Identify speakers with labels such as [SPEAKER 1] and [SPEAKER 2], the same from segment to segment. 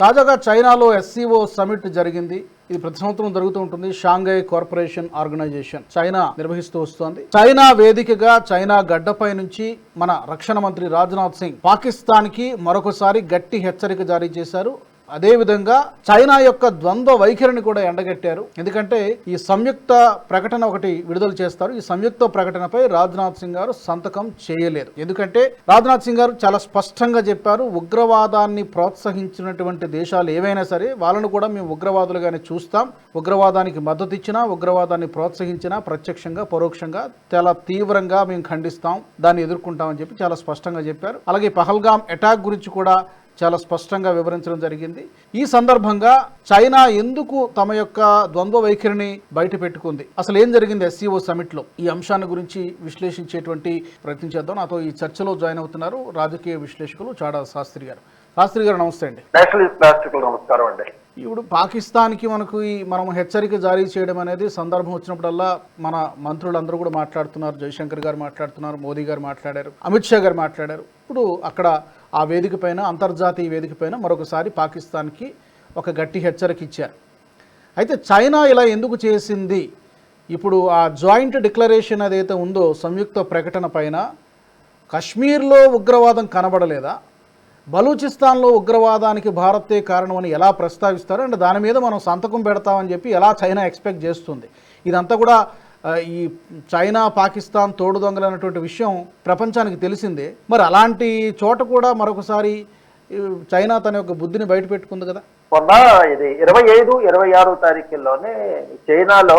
[SPEAKER 1] తాజాగా చైనాలో SCO summit జరిగింది. ఇది ప్రతి సంవత్సరం జరుగుతూ ఉంటుంది. షాంఘై కార్పొరేషన్ ఆర్గనైజేషన్ చైనా నిర్వహిస్తూ వస్తోంది. చైనా వేదికగా చైనా గడ్డపై నుంచి మన రక్షణ మంత్రి రాజ్నాథ్ సింగ్ పాకిస్తాన్కి మరొకసారి గట్టి హెచ్చరిక జారీ చేశారు. అదేవిధంగా చైనా యొక్క ద్వంద్వ వైఖరిని కూడా ఎండగట్టారు. ఎందుకంటే ఈ సంయుక్త ప్రకటన ఒకటి విడుదల చేస్తారు. ఈ సంయుక్త ప్రకటనపై రాజ్నాథ్ సింగ్ గారు సంతకం చేయలేరు ఎందుకంటే రాజ్నాథ్ సింగ్ గారు చాలా స్పష్టంగా చెప్పారు ఉగ్రవాదాన్ని ప్రోత్సహించినటువంటి దేశాలు ఏవైనా సరే వాళ్ళను కూడా మేము ఉగ్రవాదులుగానే చూస్తాం. ఉగ్రవాదానికి మద్దతు ఇచ్చినా ఉగ్రవాదాన్ని ప్రోత్సహించినా ప్రత్యక్షంగా పరోక్షంగా చాలా తీవ్రంగా మేము ఖండిస్తాం. దాన్ని ఎదుర్కొంటామని చెప్పి చాలా స్పష్టంగా చెప్పారు. అలాగే పహల్గామ్ అటాక్ గురించి కూడా చాలా స్పష్టంగా వివరించడం జరిగింది. ఈ సందర్భంగా చైనా ఎందుకు తమ యొక్క ద్వంద్వ వైఖరిని బయట పెట్టుకుంది? అసలు ఏం జరిగింది ఎస్సీఓ సమిట్లో ఈ అంశాన్ని గురించి విశ్లేషించేటువంటి ప్రయత్నం చేద్దాం. నాతో ఈ చర్చలో జాయిన్ అవుతున్నారు రాజకీయ విశ్లేషకులు చాడా శాస్త్రి గారు. శాస్త్రి గారు నమస్తే అండి.
[SPEAKER 2] నమస్కారం అండి.
[SPEAKER 1] ఇప్పుడు పాకిస్తాన్కి మనకు ఈ మనం హెచ్చరిక జారీ చేయడం అనేది సందర్భం వచ్చినప్పుడల్లా మన మంత్రులందరూ కూడా మాట్లాడుతున్నారు. జయశంకర్ గారు మాట్లాడుతున్నారు మోదీ గారు మాట్లాడారు అమిత్ షా గారు మాట్లాడారు. ఇప్పుడు అక్కడ ఆ వేదిక పైన అంతర్జాతీయ వేదిక పైన మరొకసారి పాకిస్తాన్కి ఒక గట్టి హెచ్చరిక ఇచ్చారు. అయితే చైనా ఇలా ఎందుకు చేసింది? ఇప్పుడు ఆ జాయింట్ డిక్లరేషన్ ఏదైతే ఉందో సంయుక్త ప్రకటన పైన కశ్మీర్లో ఉగ్రవాదం కనబడలేదా? బలూచిస్తాన్లో ఉగ్రవాదానికి భారతే కారణమని ఎలా ప్రస్తావిస్తారు? అండ్ దాని మీద మనం సంతకం పెడతామని చెప్పి ఎలా చైనా ఎక్స్పెక్ట్ చేస్తుంది? ఇదంతా కూడా ఈ చైనా పాకిస్తాన్ తోడు దొంగలైనటువంటి విషయం ప్రపంచానికి తెలిసిందే. మరి అలాంటి చోట కూడా మరొకసారి చైనా తన యొక్క బుద్ధిని బయట పెట్టుకుంది కదా?
[SPEAKER 2] మొన్న ఇది ఇరవై ఐదు ఇరవై ఆరు తారీఖుల్లోనే చైనాలో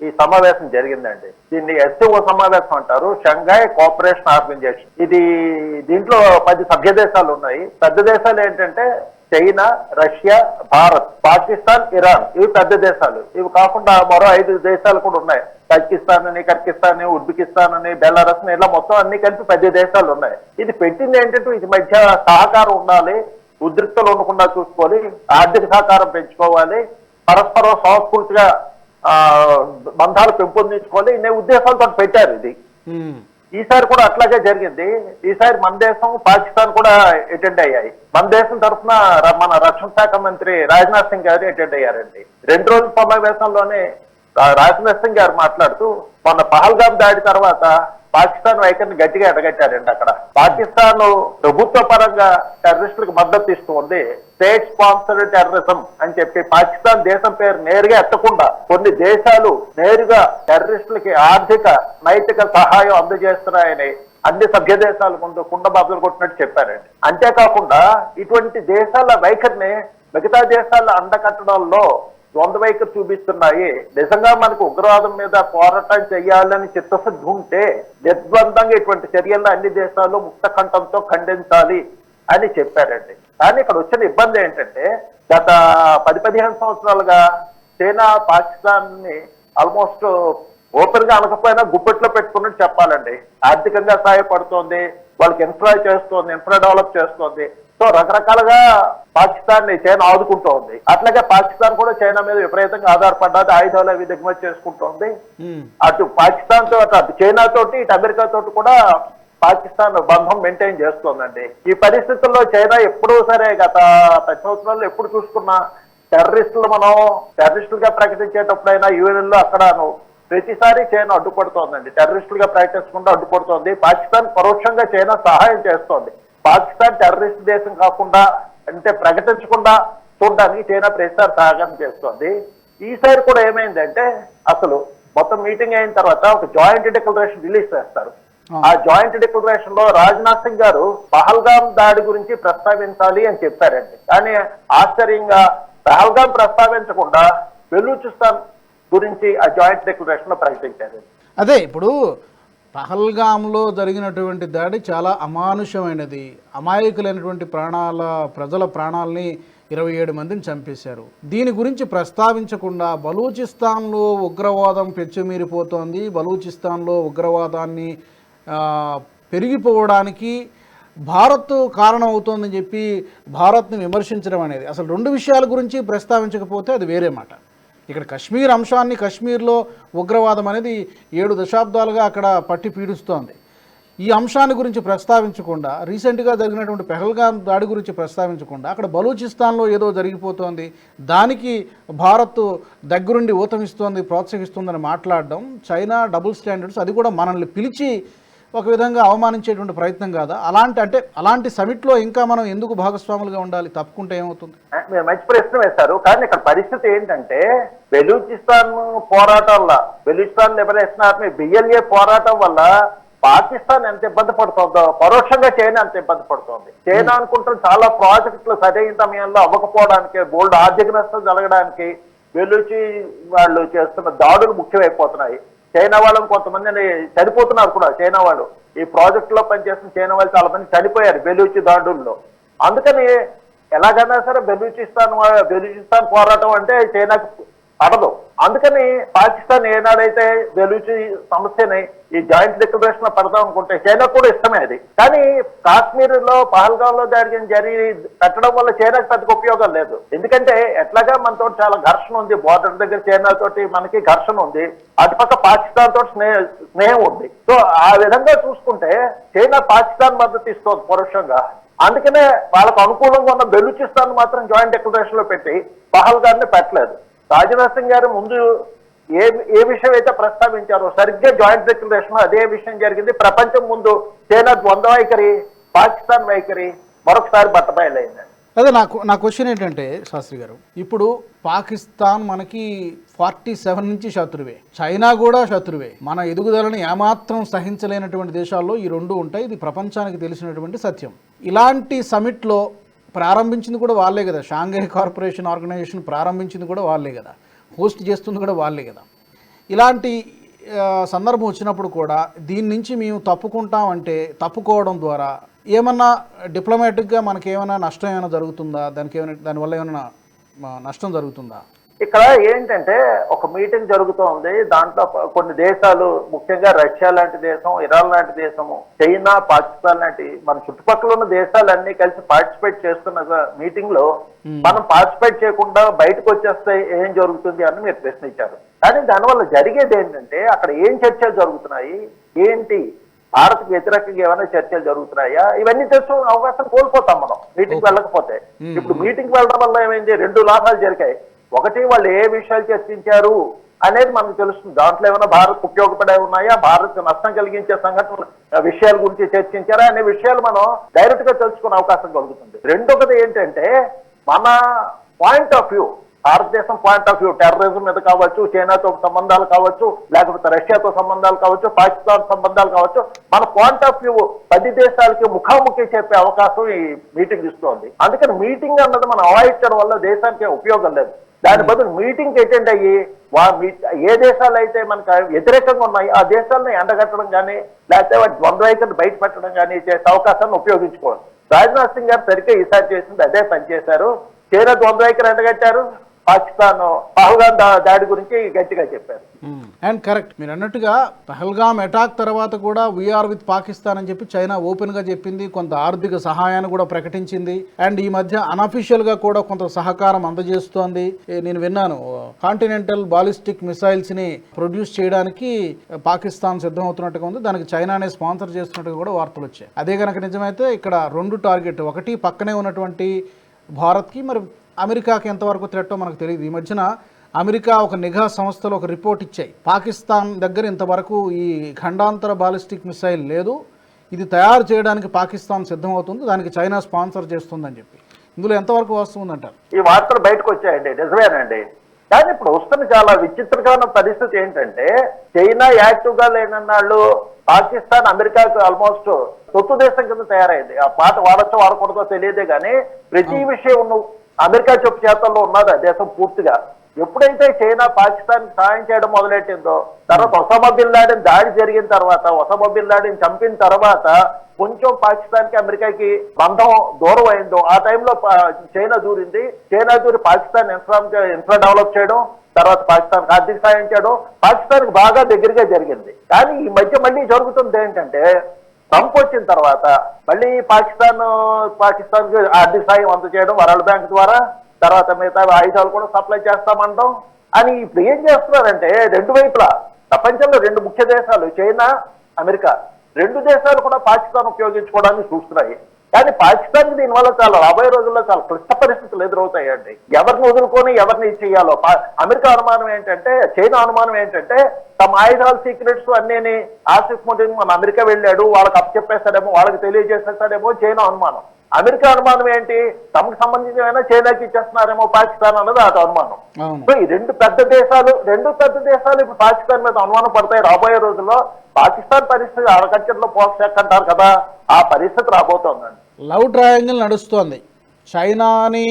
[SPEAKER 2] ఈ సమావేశం జరిగిందండి. దీన్ని ఎస్ఓ సమావేశం అంటారు. షంఘాయ్ కోఆపరేషన్ ఆర్గనైజేషన్ ఇది దీంట్లో పది సభ్య దేశాలు ఉన్నాయి. పెద్ద దేశాలు ఏంటంటే China Russia Bharat Pakistan Iran. ఇవి పెద్ద దేశాలు. ఇవి కాకుండా మరో ఐదు దేశాలు కూడా ఉన్నాయి. తజికిస్తాన్ అని కర్కిస్తాన్ అని ఉజ్బెకిస్తాన్ అని బెలారస్ అని ఇలా మొత్తం అన్ని కలిపి పెద్ద దేశాలు ఉన్నాయి. ఇది పెట్టింది ఏంటంటే ఇది మధ్య సహకారం ఉండాలి. ఉద్రిక్తలు ఉండకుండా చూసుకోవాలి. ఆర్థిక సహకారం పెంచుకోవాలి. పరస్పరం సంస్కృతిగా బంధాలు పెంపొందించుకోవాలి ఇన్ని ఉద్దేశాలతో పెట్టారు ఇది. ఈసారి కూడా అట్లాగే జరిగింది. ఈసారి మన దేశం పాకిస్తాన్ కూడా అటెండ్ అయ్యాయి. మన దేశం తరఫున మన రక్షణ శాఖ మంత్రి రాజ్నాథ్ సింగ్ గారు అటెండ్ అయ్యారండి. రెండు రోజుల సమావేశంలోనే రాజ్నాథ్ సింగ్ గారు మాట్లాడుతూ మొన్న పహల్గామ్ దాడి తర్వాత పాకిస్తాన్ వైఖరిని గట్టిగా ఎడగట్టారండి అక్కడ? పాకిస్తాన్ ప్రభుత్వ పరంగా టెర్రరిస్టులకు మద్దతు ఇస్తుంది స్టేట్ స్పాన్సర్డ్ టెర్రరిజం అని చెప్పి పాకిస్తాన్ దేశం పేరు నేరుగా ఎత్తకుండా కొన్ని దేశాలు నేరుగా టెర్రరిస్టులకి ఆర్థిక నైతిక సహాయం అందజేస్తున్నాయని అన్ని సభ్య దేశాల ముందు కుండ బాబులు కొట్టినట్టు చెప్పారండి అంతేకాకుండా ఇటువంటి దేశాల వైఖరిని మిగతా దేశాల అండకట్టడంలో ద్వంద్వ వైఖరి చూపిస్తున్నాయి. నిజంగా మనకు ఉగ్రవాదం మీద పోరాటం చేయాలని చిత్తశుద్ధి ఉంటే నిర్ద్వందంగా ఇటువంటి చర్యలను అన్ని దేశాలు ముక్త కంఠంతో ఖండించాలి అని చెప్పారండి. కానీ ఇక్కడ వచ్చిన ఇబ్బంది ఏంటంటే గత పది పదిహేను సంవత్సరాలుగా చైనా పాకిస్తాన్ని ఆల్మోస్ట్ ఓపెన్గా అనకపోయినా గుప్పెట్లో పెట్టుకున్నట్టు చెప్పాలండి. ఆర్థికంగా సహాయపడుతోంది వాళ్ళకి ఇన్ఫ్రా చేస్తోంది ఇన్ఫ్రా డెవలప్ చేస్తోంది. సో రకరకాలుగా పాకిస్తాన్ని చైనా ఆదుకుంటోంది. అట్లాగే పాకిస్తాన్ కూడా చైనా మీద విపరీతంగా ఆధారపడ్డది ఆయుధాలు అవి దిగుమతి చేసుకుంటోంది. అటు పాకిస్తాన్తో అటు చైనా తోటి ఇటు అమెరికా తోటి కూడా పాకిస్తాన్ బంధం మెయింటైన్ చేస్తోందండి. ఈ పరిస్థితుల్లో చైనా ఎప్పుడూ సరే గత పది సంవత్సరాల్లో ఎప్పుడు చూసుకున్నా టెర్రరిస్టులు మనం టెర్రరిస్టులుగా ప్రకటించేటప్పుడైనా యుఎన్లో అక్కడను ప్రతిసారి చైనా అడ్డుపడుతోందండి. టెర్రరిస్టులుగా ప్రకటించకుండా అడ్డుపడుతోంది. పాకిస్తాన్ పరోక్షంగా చైనా సహాయం చేస్తోంది. పాకిస్తాన్ టెర్రరిస్ట్ దేశం కాకుండా అంటే ప్రకటించకుండా చూడడానికి చైనా ప్రతిసారి సహాయం చేస్తోంది. ఈసారి కూడా ఏమైందంటే అసలు మొత్తం మీటింగ్ అయిన తర్వాత ఒక జాయింట్ డిక్లరేషన్ రిలీజ్ చేస్తారు. ఆ. జాయింట్ డిక్లరేషన్లో రాజ్నాథ్ సింగ్ గారు పహల్గామ్ దాడి గురించి ప్రస్తావించాలి అని చెప్పారండి. కానీ ఆశ్చర్యంగా పహల్గామ్ ప్రస్తావించకుండా బెలూచిస్తాన్ గురించి ఆ జాయింట్ డిక్లరేషన్లో ప్రకటించారు.
[SPEAKER 1] అదే ఇప్పుడు పహల్గాంలో జరిగినటువంటి దాడి చాలా అమానుషమైనది. అమాయకులైనటువంటి ప్రాణాల ప్రజల ప్రాణాలని ఇరవై ఏడు మందిని చంపేశారు. దీని గురించి ప్రస్తావించకుండా బలూచిస్తాన్లో ఉగ్రవాదం పెచ్చుమీరిపోతోంది. బలూచిస్తాన్లో ఉగ్రవాదాన్ని పెరిగిపోవడానికి భారత్ కారణం అవుతోందని చెప్పి భారత్ని విమర్శించడం అనేది. అసలు రెండు విషయాల గురించి ప్రస్తావించకపోతే అది వేరే మాట. ఇక్కడ కశ్మీర్ అంశాన్ని కశ్మీర్లో ఉగ్రవాదం అనేది ఏడు దశాబ్దాలుగా అక్కడ పట్టి పీడిస్తోంది. ఈ అంశాన్ని గురించి ప్రస్తావించకుండా రీసెంట్గా జరిగినటువంటి పెహల్గాం దాడి గురించి ప్రస్తావించకుండా అక్కడ బలూచిస్తాన్లో ఏదో జరిగిపోతోంది. దానికి భారత్ దగ్గరుండి ఊతమిస్తోంది ప్రోత్సహిస్తోందని మాట్లాడడం చైనా డబుల్ స్టాండర్డ్స్ అది కూడా మనల్ని పిలిచి ఒక విధంగా అవమానించేటువంటి ప్రయత్నం కాదా? అలాంటి అంటే అలాంటి సమిట్లో ఇంకా మనం ఎందుకు భాగస్వాములుగా ఉండాలి? తప్పుకుంటే ఏమవుతుంది?
[SPEAKER 2] మీరు మంచి ప్రశ్న వేశారు. కానీ ఇక్కడ పరిస్థితి ఏంటంటే బెలూచిస్తాన్ పోరాటం బెలూచిస్తాన్ లిబరేషన్ ఆర్మీ బిఎల్ఏ పోరాటం వల్ల పాకిస్తాన్ ఎంత ఇబ్బంది పడుతుందో పరోక్షంగా చైనా ఎంత ఇబ్బంది పడుతుంది. చైనా అనుకుంటున్న చాలా ప్రాజెక్టులు సరైన సమయంలో అవ్వకపోవడానికి బోల్డ్ ఆర్థిక నష్టం జరగడానికి బెలూచి వాళ్ళు చేస్తున్న దాడులు ముఖ్యమైపోతున్నాయి. చైనా వాళ్ళని కొంతమంది చనిపోతున్నారు కూడా చైనా వాళ్ళు. ఈ ప్రాజెక్టులో పనిచేస్తున్న చైనా వాళ్ళు చాలా మంది చనిపోయారు బెలూచి దాడుల్లో. అందుకని ఎలాగైనా సరే బెలూచిస్తాన్ బెలూచిస్తాన్ పోరాటం అంటే చైనాకు పడదు. అందుకని పాకిస్తాన్ ఏనాడైతే బెలూచి సమస్యని ఈ జాయింట్ డిక్లరేషన్లో పెడదాం అనుకుంటే చైనా కూడా ఇష్టమే అది. కానీ కాశ్మీర్లో పహల్గాం లో జరిగిన జరిగి పెట్టడం వల్ల చైనాకి పెద్ద ఉపయోగం లేదు. ఎందుకంటే ఎట్లాగా మనతో చాలా ఘర్షణ ఉంది. బోర్డర్ దగ్గర చైనా తోటి మనకి ఘర్షణ ఉంది. అటుపక్క పాకిస్తాన్ తోటి స్నేహ స్నేహం ఉంది. సో ఆ విధంగా చూసుకుంటే చైనా పాకిస్తాన్ మద్దతు ఇస్తుంది పరోక్షంగా. అందుకనే వాళ్ళకు అనుకూలంగా ఉన్న బెలూచిస్తాన్ మాత్రం జాయింట్ డిక్లరేషన్లో పెట్టి పహల్గాన్ని పెట్టలేదు. రాజనాథ్ సింగ్ గారు ముందు ఏ ఏ విషయం అయితే ప్రస్తావించారో సరిగ్గా జాయింట్ డిక్లరేషన్ అదే విషయం జరిగింది. ప్రపంచం ముందు చైనా ద్వంద్వ వైఖరి పాకిస్తాన్ వైఖరి మరొకసారి బట్టబయలైంది.
[SPEAKER 1] అదే నాకు నా క్వశ్చన్ ఏంటంటే శాస్త్రి గారు ఇప్పుడు పాకిస్తాన్ మనకి ఫార్టీ సెవెన్ నుంచి శత్రువే. చైనా కూడా శత్రువే. మన ఎదుగుదలను ఏమాత్రం సహించలేనటువంటి దేశాల్లో ఈ రెండు ఉంటాయి. ఇది ప్రపంచానికి తెలిసినటువంటి సత్యం. ఇలాంటి సమిట్లో ప్రారంభించింది కూడా వాళ్ళే కదా. షాంఘై కార్పొరేషన్ ఆర్గనైజేషన్ ప్రారంభించింది కూడా వాళ్ళే కదా. హోస్ట్ చేస్తుంది కూడా వాళ్ళే కదా. ఇలాంటి సందర్భం వచ్చినప్పుడు కూడా దీని నుంచి మేము తప్పుకుంటాం అంటే తప్పుకోవడం ద్వారా ఏమన్నా డిప్లొమాటిక్గా మనకి ఏమైనా నష్టం ఏమైనా జరుగుతుందా? దానికి ఏమైనా దానివల్ల ఏమైనా నష్టం జరుగుతుందా?
[SPEAKER 2] ఇక్కడ ఏంటంటే ఒక మీటింగ్ జరుగుతోంది దాంట్లో కొన్ని దేశాలు ముఖ్యంగా రష్యా లాంటి దేశం ఇరాన్ లాంటి దేశము చైనా పాకిస్తాన్ లాంటి మన చుట్టుపక్కల ఉన్న దేశాలన్నీ కలిసి పార్టిసిపేట్ చేస్తున్న మీటింగ్లో మనం పార్టిసిపేట్ చేయకుండా బయటకు వచ్చేస్తే ఏం జరుగుతుంది అని మీరు ప్రశ్నించారు. కానీ దానివల్ల జరిగేది ఏంటంటే అక్కడ ఏం చర్చలు జరుగుతున్నాయి? ఏంటి? భారత్కి వ్యతిరేకంగా ఏమైనా చర్చలు జరుగుతున్నాయా? ఇవన్నీ తెలుసు అవకాశం కోల్పోతాం మనం. మీటింగ్ వెళ్ళకపోతే. ఇప్పుడు మీటింగ్ వెళ్ళడం వల్ల ఏమైంది? రెండు లాభాలు జరిగాయి. ఒకటి వాళ్ళు ఏ విషయాలు చర్చించారు అనేది మనకు తెలుస్తుంది. దాంట్లో ఏమైనా భారత్ ఉపయోగపడే ఉన్నాయా? భారత్ నష్టం కలిగించే సంఘటన విషయాల గురించి చర్చించారా అనే విషయాలు మనం డైరెక్ట్గా తెలుసుకునే అవకాశం కలుగుతుంది. రెండొకటి ఏంటంటే మన point of view Bharatadesam point of view terrorism మీద కావచ్చు చైనాతో సంబంధాలు కావచ్చు లేకపోతే రష్యాతో సంబంధాలు కావచ్చు పాకిస్తాన్ సంబంధాలు కావచ్చు మన పాయింట్ ఆఫ్ వ్యూ పది దేశాలకి ముఖాముఖి చెప్పే అవకాశం ఈ మీటింగ్ ఇస్తోంది. అందుకని మీటింగ్ అన్నది మనం అవాయిడ్ చేయడం వల్ల దేశానికి ఉపయోగం లేదు. దాని బదులు మీటింగ్ అటెండ్ అయ్యి వా ఏ దేశాలు అయితే మనకు వ్యతిరేకంగా ఉన్నాయి ఆ దేశాలను ఎండగట్టడం కానీ లేకపోతే వాటి ద్వంద్వ బయట పెట్టడం కానీ చేసే అవకాశాన్ని ఉపయోగించుకోవాలి. రాజ్నాథ్ సింగ్ గారు సరిగ్గా ఈసారి చేసింది అదే పని చేశారు. చైనా ద్వంద్వ ఎండగట్టారు. పాకిస్తాన్ పహల్గాం దాడి గురించి గట్టిగా చెప్పారు. Hmm.
[SPEAKER 1] అండ్ కరెక్ట్ మీరు అన్నట్టుగా పహల్గాం అటాక్ తర్వాత కూడా వీఆర్ విత్ పాకిస్తాన్ అని చెప్పి చైనా ఓపెన్గా చెప్పింది కొంత ఆర్థిక సహాయాన్ని కూడా ప్రకటించింది. అండ్ ఈ మధ్య అన్అఫీషియల్గా కూడా కొంత సహకారం అందజేస్తోంది. నేను విన్నాను కాంటినెంటల్ బాలిస్టిక్ మిసైల్స్ని ప్రొడ్యూస్ చేయడానికి పాకిస్తాన్ సిద్ధమవుతున్నట్టుగా ఉంది. దానికి చైనానే స్పాన్సర్ చేస్తున్నట్టుగా కూడా వార్తలు వచ్చాయి. అదే కనుక నిజమైతే ఇక్కడ రెండు టార్గెట్ ఒకటి పక్కనే ఉన్నటువంటి భారత్కి మరి అమెరికాకి ఎంతవరకు థ్రెట్టో మనకు తెలియదు. ఈ మధ్యన అమెరికా ఒక నిఘా సంస్థలు ఒక రిపోర్ట్ ఇచ్చాయి. పాకిస్తాన్ దగ్గర ఇంతవరకు ఈ ఖండాంతర బాలిస్టిక్ మిసైల్ లేదు. ఇది తయారు చేయడానికి పాకిస్తాన్ సిద్ధమవుతుంది. దానికి చైనా స్పాన్సర్ చేస్తుందని చెప్పి. ఇందులో ఎంతవరకు వస్తుందంటారు
[SPEAKER 2] ఈ వార్తలు బయటకు వచ్చాయండి. నిజమేనండి. కానీ ఇప్పుడు వస్తున్న చాలా విచిత్రకరమైన పరిస్థితి ఏంటంటే చైనా యాక్టివ్గా లేనన్నాళ్ళు పాకిస్తాన్ అమెరికాకు ఆల్మోస్ట్ తొత్తు దేశం కింద తయారైంది. ఆ పాట వాడచ్చో వాడకూడదో తెలియదే కానీ ప్రతి విషయం అమెరికా చెప్పు చేతల్లో ఉన్నది? ఆ దేశం పూర్తిగా. ఎప్పుడైతే చైనా పాకిస్తాన్ సాయం చేయడం మొదలెట్టిందో తర్వాత ఒసామా బిన్ లాడెన్ దాడి జరిగిన తర్వాత ఒసామా బిన్ లాడెన్ చంపిన తర్వాత కొంచెం పాకిస్తాన్కి అమెరికాకి బంధం దూరం అయిందో ఆ టైంలో చైనా దూరింది. చైనా దూరి పాకిస్తాన్ ఇన్ఫ్రా ఇన్ఫ్రా డెవలప్ చేయడం తర్వాత పాకిస్తాన్ ఆర్థిక సాయం చేయడం పాకిస్తాన్ బాగా దగ్గరగా జరిగింది. కానీ ఈ మధ్య మళ్ళీ జరుగుతుంది ఏంటంటే ట్రంప్ వచ్చిన తర్వాత మళ్ళీ పాకిస్తాన్ పాకిస్తాన్కి ఆర్థిక సాయం అందజేయడం వరల్డ్ బ్యాంక్ ద్వారా తర్వాత మిగతా ఆయుధాలు కూడా సప్లై చేస్తామంటాం. అని ఇప్పుడు ఏం చేస్తున్నారంటే రెండు వైపులా ప్రపంచంలో రెండు ముఖ్య దేశాలు చైనా అమెరికా రెండు దేశాలు కూడా పాకిస్తాన్ ఉపయోగించుకోవడానికి చూస్తున్నాయి. కానీ పాకిస్తాన్ దీనివల్ల చాలా రాబోయే రోజుల్లో చాలా క్లిష్ట పరిస్థితులు ఎదురవుతాయండి. ఎవరిని వదులుకొని ఎవరిని చేయాలో? అమెరికా అనుమానం ఏంటంటే చైనా అనుమానం ఏంటంటే తమ ఆయుధాల సీక్రెట్స్ అన్నీ ఆసిఫ్ ముదీన్ మన అమెరికా వెళ్ళాడు వాళ్ళకి అప్పచెప్పేస్తాడేమో వాళ్ళకి తెలియజేసేస్తాడేమో చైనా అనుమానం. అమెరికా అనుమానం ఏంటి? తమకు సంబంధించిన చైనాకి ఇచ్చేస్తున్నారేమో పాకిస్తాన్ అన్నది అటు అనుమానం. సో ఈ రెండు పెద్ద దేశాలు రెండు పెద్ద దేశాలు ఇప్పుడు పాకిస్తాన్ మీద అనుమానం పడతాయి రాబోయే రోజుల్లో. పాకిస్తాన్ పరిస్థితి అరకచ్చట్లో పోషక్ అంటారు కదా ఆ పరిస్థితి రాబోతోందండి.
[SPEAKER 1] లవ్ ట్రయాంగిల్ నడుస్తోంది. చైనాని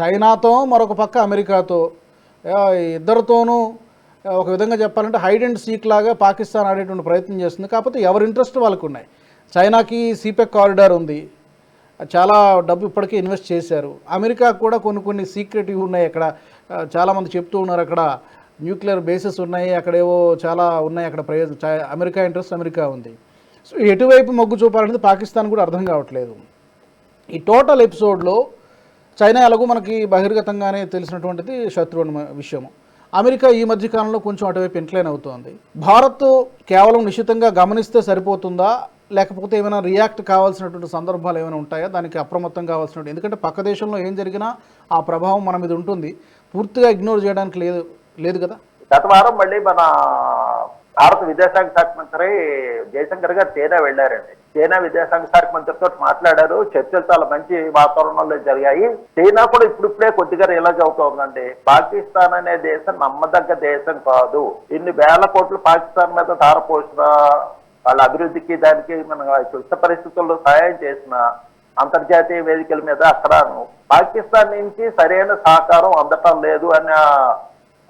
[SPEAKER 1] చైనాతో మరొక పక్క అమెరికాతో. ఇద్దరితోనూ ఒక విధంగా చెప్పాలంటే హైడ్ అండ్ సీక్ లాగా పాకిస్తాన్ ఆడేటువంటి ప్రయత్నం చేస్తుంది. కాకపోతే ఎవరి ఇంట్రెస్ట్ వాళ్ళకు ఉన్నాయి. చైనాకి సీపెక్ కారిడార్ ఉంది. చాలా డబ్బు ఇప్పటికే ఇన్వెస్ట్ చేశారు. అమెరికా కూడా కొన్ని కొన్ని సీక్రెట్ ఉన్నాయి అక్కడ. చాలామంది చెప్తూ ఉన్నారు అక్కడ. న్యూక్లియర్ బేసెస్ ఉన్నాయి. అక్కడేవో చాలా ఉన్నాయి అక్కడ ప్రయోజనం అమెరికా ఇంట్రెస్ట్ అమెరికా ఉంది. సో ఎటువైపు మొగ్గు చూపాలనేది పాకిస్తాన్ కూడా అర్థం కావట్లేదు. ఈ టోటల్ ఎపిసోడ్లో చైనా ఎలాగో మనకి బహిర్గతంగానే తెలిసినటువంటిది శత్రువు అన్న విషయము. అమెరికా ఈ మధ్య కాలంలో కొంచెం అటువైపు ఇంక్లైన్ అవుతోంది. భారత్ కేవలం నిశ్చితంగా గమనిస్తే సరిపోతుందా? లేకపోతే ఏమైనా రియాక్ట్ కావాల్సినటువంటి సందర్భాలు ఏమైనా ఉంటాయా? దానికి అప్రమత్తం కావాల్సినటువంటి ఎందుకంటే పక్క దేశంలో ఏం జరిగినా ఆ ప్రభావం మన మీద ఉంటుంది. పూర్తిగా ఇగ్నోర్ చేయడానికి లేదు లేదు కదా?
[SPEAKER 2] గత వారం మళ్ళీ మన భారత విదేశాంగ శాఖ మంత్రి జయశంకర్ గారు చైనా వెళ్ళారండి. చైనా విదేశాంగ శాఖ మంత్రితో మాట్లాడారు. చర్చలు చాలా మంచి వాతావరణంలో జరిగాయి. చైనా కూడా ఇప్పుడిప్పుడే కొద్దిగా రిలాజ్ అవుతోందండి. పాకిస్తాన్ అనే దేశం నమ్మదగ్గ దేశం కాదు. ఇన్ని వేల కోట్లు పాకిస్తాన్ మీద ధారపోసిన వాళ్ళ అభివృద్ధికి దానికి మన క్లిష్ట పరిస్థితుల్లో సహాయం చేసిన అంతర్జాతీయ వేదికల మీద అక్కడ పాకిస్తాన్ నుంచి సరైన సహకారం అందటం లేదు అనే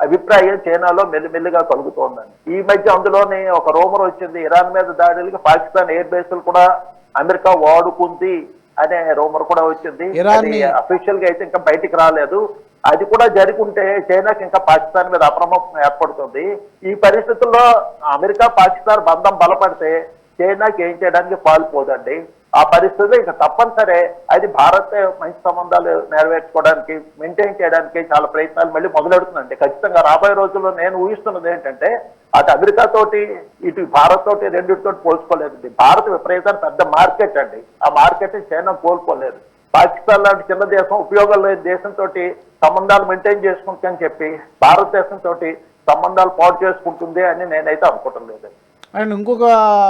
[SPEAKER 2] అభిప్రాయం చైనాలో మెల్లిమెల్లిగా కలుగుతోందండి. ఈ మధ్య అందులోనే ఒక రూమర్ వచ్చింది ఇరాన్ మీద దాడులకి పాకిస్తాన్ ఎయిర్ బేస్లు కూడా అమెరికా వాడుకుంది అనే రూమర్ కూడా వచ్చింది. అఫీషియల్గా అయితే ఇంకా బయటికి రాలేదు. అది కూడా జరుగుంటే చైనాకి ఇంకా పాకిస్తాన్ మీద అప్రమత్తం ఏర్పడుతుంది. ఈ పరిస్థితుల్లో అమెరికా పాకిస్తాన్ బంధం బలపడితే చైనాకి ఏం చేయడానికి పాల్పోదండి. ఆ పరిస్థితి ఇంకా తప్పనిసరి అది భారత్ మంచి సంబంధాలు నెరవేర్చుకోవడానికి మెయింటైన్ చేయడానికి చాలా ప్రయత్నాలు మళ్ళీ మొదలెడుతుందండి. ఖచ్చితంగా రాబోయే రోజుల్లో నేను ఊహిస్తున్నది ఏంటంటే అటు అమెరికా తోటి ఇటు భారత్ తోటి రెండింటితో పోల్చుకోలేదండి. భారత్ విపరీతం పెద్ద మార్కెట్ అండి. ఆ మార్కెట్ చైనా కోల్పోలేదు. పాకిస్తాన్ లాంటి చిన్న దేశం ఉపయోగం లేని దేశంతో సంబంధాలు మెయింటైన్ చేసుకుంటుందని చెప్పి భారతదేశం తోటి సంబంధాలు పాటు చేసుకుంటుంది అని నేనైతే అనుకోవటం లేదు
[SPEAKER 1] అండ్ ఇంకొక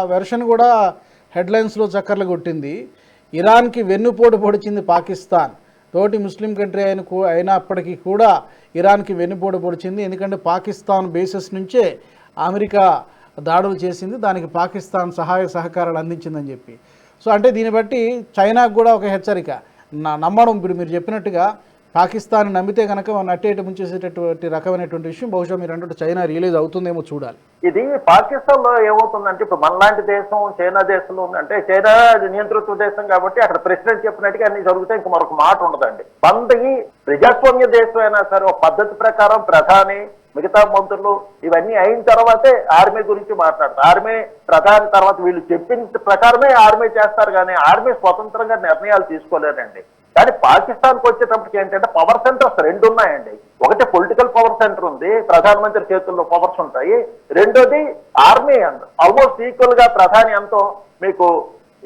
[SPEAKER 1] వెర్షన్ కూడా హెడ్లైన్స్లో చక్కర్లు కొట్టింది. ఇరాన్కి వెన్నుపోటు పొడిచింది పాకిస్తాన్. తోటి ముస్లిం కంట్రీ అయిన కూ- అయినప్పటికీ కూడా ఇరాన్కి వెన్నుపోటు పొడిచింది. ఎందుకంటే పాకిస్తాన్ బేసిస్ నుంచే అమెరికా దాడులు చేసింది. దానికి పాకిస్తాన్ సహాయ సహకారాలు అందించిందని చెప్పి. సో అంటే దీన్ని బట్టి చైనాకు కూడా ఒక హెచ్చరిక. నా నమ్మడం ఇప్పుడు మీరు చెప్పినట్టుగా పాకిస్తాన్ నమ్మితే కనుక మనం అట్టేట ముంచేసేటటువంటి రకమైనటువంటి విషయం బహుశా మీరు అంటే చైనా రియలైజ్ అవుతుందేమో చూడాలి.
[SPEAKER 2] ఇది పాకిస్తాన్లో ఏమవుతుందంటే ఇప్పుడు మనలాంటి దేశం చైనా దేశంలో ఉందంటే చైనా నియంతృత్వ దేశం కాబట్టి అక్కడ ప్రెసిడెంట్ చెప్పినట్టుగా అన్ని జరుగుతాయి ఇంక మరొక మాట ఉండదండి. బంద్కి ప్రజాస్వామ్య దేశం అయినా సరే ఒక పద్ధతి ప్రకారం ప్రధాని మిగతా మంత్రులు ఇవన్నీ అయిన తర్వాతే ఆర్మీ గురించి మాట్లాడతారు. ఆర్మీ ప్రధాని తర్వాత వీళ్ళు చెప్పిన ప్రకారమే ఆర్మీ చేస్తారు కానీ ఆర్మీ స్వతంత్రంగా నిర్ణయాలు తీసుకోలేరండి కానీ పాకిస్తాన్కి వచ్చేటప్పటికి ఏంటంటే పవర్ సెంటర్స్ రెండు ఉన్నాయండి. ఒకటి పొలిటికల్ పవర్ సెంటర్ ఉంది ప్రధానమంత్రి చేతుల్లో పవర్స్ ఉంటాయి. రెండోది ఆర్మీ అండ్ ఆల్మోస్ట్ ఈక్వల్గా ప్రధాని అంతో మీకు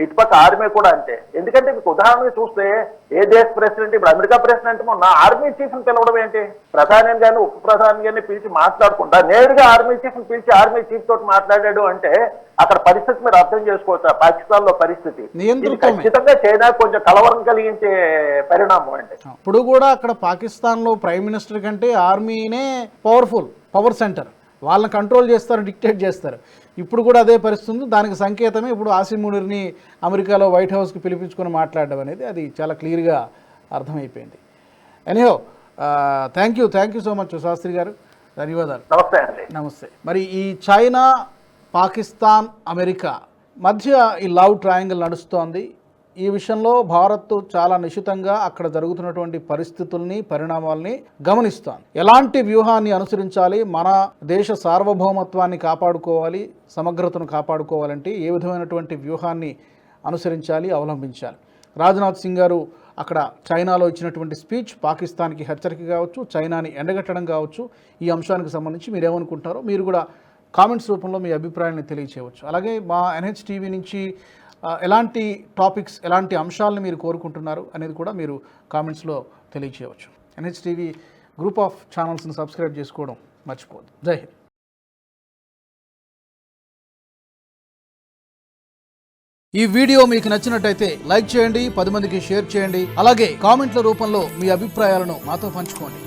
[SPEAKER 2] ఇటుపక్క ఆర్మీ కూడా అంతే. ఎందుకంటే మీకు ఉదాహరణగా చూస్తే ఏ దేశ ప్రెసిడెంట్ ఇప్పుడు అమెరికా ప్రెసిడెంట్ మొన్న ఆర్మీ చీఫ్ని పిలవడం ఏంటి? ప్రధాని గాని ఉప ప్రధాని గాని పిలిచి మాట్లాడకుండా నేరుగా ఆర్మీ చీఫ్ని పిలిచి ఆర్మీ చీఫ్ తోటి మాట్లాడాడు అంటే అక్కడ పరిస్థితి మీరు అర్థం చేసుకోవచ్చు పాకిస్తాన్లో పరిస్థితి. ఖచ్చితంగా చైనా కొంచెం కలవరం కలిగించే పరిణామం అండి
[SPEAKER 1] ఇప్పుడు కూడా అక్కడ పాకిస్తాన్లో ప్రైమ్ మినిస్టర్ కంటే ఆర్మీనే పవర్ఫుల్ పవర్ సెంటర్. వాళ్ళని కంట్రోల్ చేస్తారు డిక్టేట్ చేస్తారు. ఇప్పుడు కూడా అదే పరిస్థితి ఉంది. దానికి సంకేతమే ఇప్పుడు ఆసిమ్ మునీర్ని అమెరికాలో వైట్ హౌస్కి పిలిపించుకొని మాట్లాడడం అనేది అది చాలా క్లియర్గా అర్థమైపోయింది. Anyhow thank you thank you so much Shastri garu. ధన్యవాదాలు.
[SPEAKER 2] నమస్తే అండి.
[SPEAKER 1] నమస్తే. మరి ఈ చైనా పాకిస్తాన్ అమెరికా మధ్య ఈ లవ్ ట్రయాంగిల్ నడుస్తోంది. ఈ విషయంలో భారత్ చాలా నిశితంగా అక్కడ జరుగుతున్నటువంటి పరిస్థితుల్ని పరిణామాల్ని గమనిస్తాను ఎలాంటి వ్యూహాన్ని అనుసరించాలి? మన దేశ సార్వభౌమత్వాన్ని కాపాడుకోవాలి సమగ్రతను కాపాడుకోవాలంటే ఏ విధమైనటువంటి వ్యూహాన్ని అనుసరించాలి అవలంబించాలి? రాజ్నాథ్ సింగ్ గారు అక్కడ చైనాలో ఇచ్చినటువంటి స్పీచ్ పాకిస్తాన్కి హెచ్చరిక కావచ్చు చైనాని ఎండగట్టడం కావచ్చు ఈ అంశానికి సంబంధించి మీరు ఏమనుకుంటారో మీరు కూడా కామెంట్స్ రూపంలో మీ అభిప్రాయాన్ని తెలియచేయవచ్చు. అలాగే మా ఎన్హెచ్ టీవీ నుంచి ఎలాంటి టాపిక్స్ ఎలాంటి అంశాలను మీరు కోరుకుంటున్నారు అనేది కూడా మీరు కామెంట్స్లో తెలియచేయవచ్చు. ఎన్హెచ్టీవీ గ్రూప్ ఆఫ్ ఛానల్స్ని సబ్స్క్రైబ్ చేసుకోవడం మర్చిపోదు జై హింద్. ఈ వీడియో మీకు నచ్చినట్టయితే లైక్ చేయండి పది మందికి షేర్ చేయండి అలాగే కామెంట్ల రూపంలో మీ అభిప్రాయాలను మాతో పంచుకోండి.